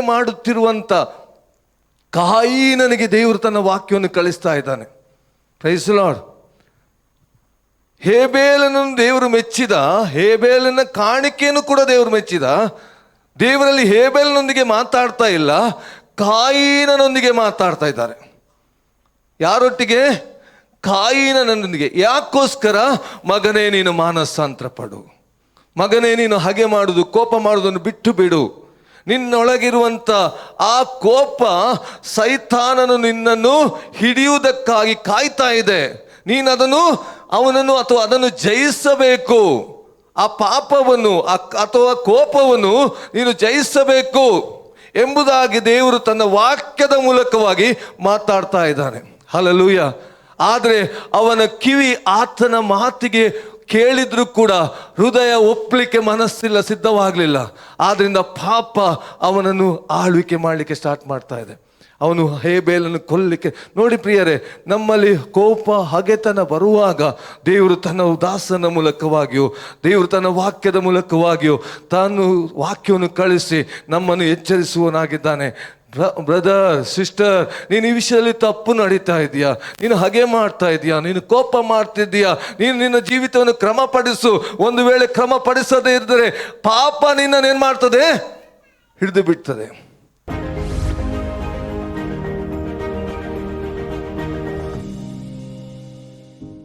ಮಾಡುತ್ತಿರುವಂಥ ಕಾಯಿನನಿಗೆ ದೇವರು ತನ್ನ ವಾಕ್ಯವನ್ನು ಕಳಿಸ್ತಾ ಇದ್ದಾನೆ. ಪ್ರೈಸ್ ಲಾರ್ಡ್ ಹೇಬೇಲನನ್ನು ದೇವರು ಮೆಚ್ಚಿದ, ಹೇಬೇಲನ ಕಾಣಿಕೆಯನ್ನು ಕೂಡ ದೇವರು ಮೆಚ್ಚಿದ. ದೇವರಲ್ಲಿ ಹೇಬೇಲನೊಂದಿಗೆ ಮಾತಾಡ್ತಾ ಇಲ್ಲ, ಕಾಯಿನನೊಂದಿಗೆ ಮಾತಾಡ್ತಾ ಇದ್ದಾರೆ. ಯಾರೊಟ್ಟಿಗೆ? ಕಾಯಿನನೊಂದಿಗೆ. ಯಾಕೋಸ್ಕರ? ಮಗನೇ ನೀನು ಮಾನಸಾಂತರ ಪಡು ಮಗನೇ ನೀನು ಹಾಗೆ ಮಾಡುದು, ಕೋಪ ಮಾಡುವುದನ್ನು ಬಿಟ್ಟು ಬಿಡು. ನಿನ್ನೊಳಗಿರುವಂಥ ಆ ಕೋಪ ಸೈತಾನನು ನಿನ್ನನ್ನು ಹಿಡಿಯುವುದಕ್ಕಾಗಿ ಕಾಯ್ತಾ ಇದೆ. ನೀನು ಅದನ್ನು ಅವನನ್ನು ಅಥವಾ ಅದನ್ನು ಜಯಿಸಬೇಕು. ಆ ಪಾಪವನ್ನು ಅಥವಾ ಕೋಪವನ್ನು ನೀನು ಜಯಿಸಬೇಕು ಎಂಬುದಾಗಿ ದೇವರು ತನ್ನ ವಾಕ್ಯದ ಮೂಲಕವಾಗಿ ಮಾತಾಡ್ತಾ ಇದ್ದಾನೆ. ಹಲಲೂಯ ಆದರೆ ಅವನ ಕಿವಿ ಆತನ ಮಾತಿಗೆ ಕೇಳಿದ್ರು ಕೂಡ ಹೃದಯ ಒಪ್ಪಲಿಕ್ಕೆ ಮನಸ್ಸಿಲ್ಲ, ಸಿದ್ಧವಾಗಲಿಲ್ಲ. ಆದ್ರಿಂದ ಪಾಪ ಅವನನ್ನು ಆಳ್ವಿಕೆ ಮಾಡಲಿಕ್ಕೆ ಸ್ಟಾರ್ಟ್ ಮಾಡ್ತಾ ಇದೆ. ಅವನು ಹೇಬೇಲನ್ನು ಕೊಲ್ಲಲಿಕ್ಕೆ ನೋಡಿ ಪ್ರಿಯರೇ, ನಮ್ಮಲ್ಲಿ ಕೋಪ, ಹಗೆತನ ಬರುವಾಗ ದೇವರು ತನ್ನ ದಾಸನ ಮೂಲಕವಾಗಿಯೋ, ದೇವರು ತನ್ನ ವಾಕ್ಯದ ಮೂಲಕವಾಗಿಯೋ ತಾನು ವಾಕ್ಯವನ್ನು ಕಳಿಸಿ ನಮ್ಮನ್ನು ಎಚ್ಚರಿಸುವನಾಗಿದ್ದಾನೆ ಬ್ರದರ್, ಸಿಸ್ಟರ್, ನೀನು ಈ ವಿಷಯದಲ್ಲಿ ತಪ್ಪು ನಡೀತಾ ಇದೆಯಾ? ನೀನು ಹಾಗೆ ಮಾಡ್ತಾ ಇದೀಯಾ? ನೀನು ಕೋಪ ಮಾಡ್ತಿದ್ದೀಯಾ? ನೀನು ನಿನ್ನ ಜೀವಿತವನ್ನು ಕ್ರಮಪಡಿಸು. ಒಂದು ವೇಳೆ ಕ್ರಮಪಡಿಸದೇ ಇದ್ದರೆ ಪಾಪ ನಿನ್ನ ಏನು ಮಾಡ್ತದೆ? ಹಿಡಿದು ಬಿಡ್ತದೆ.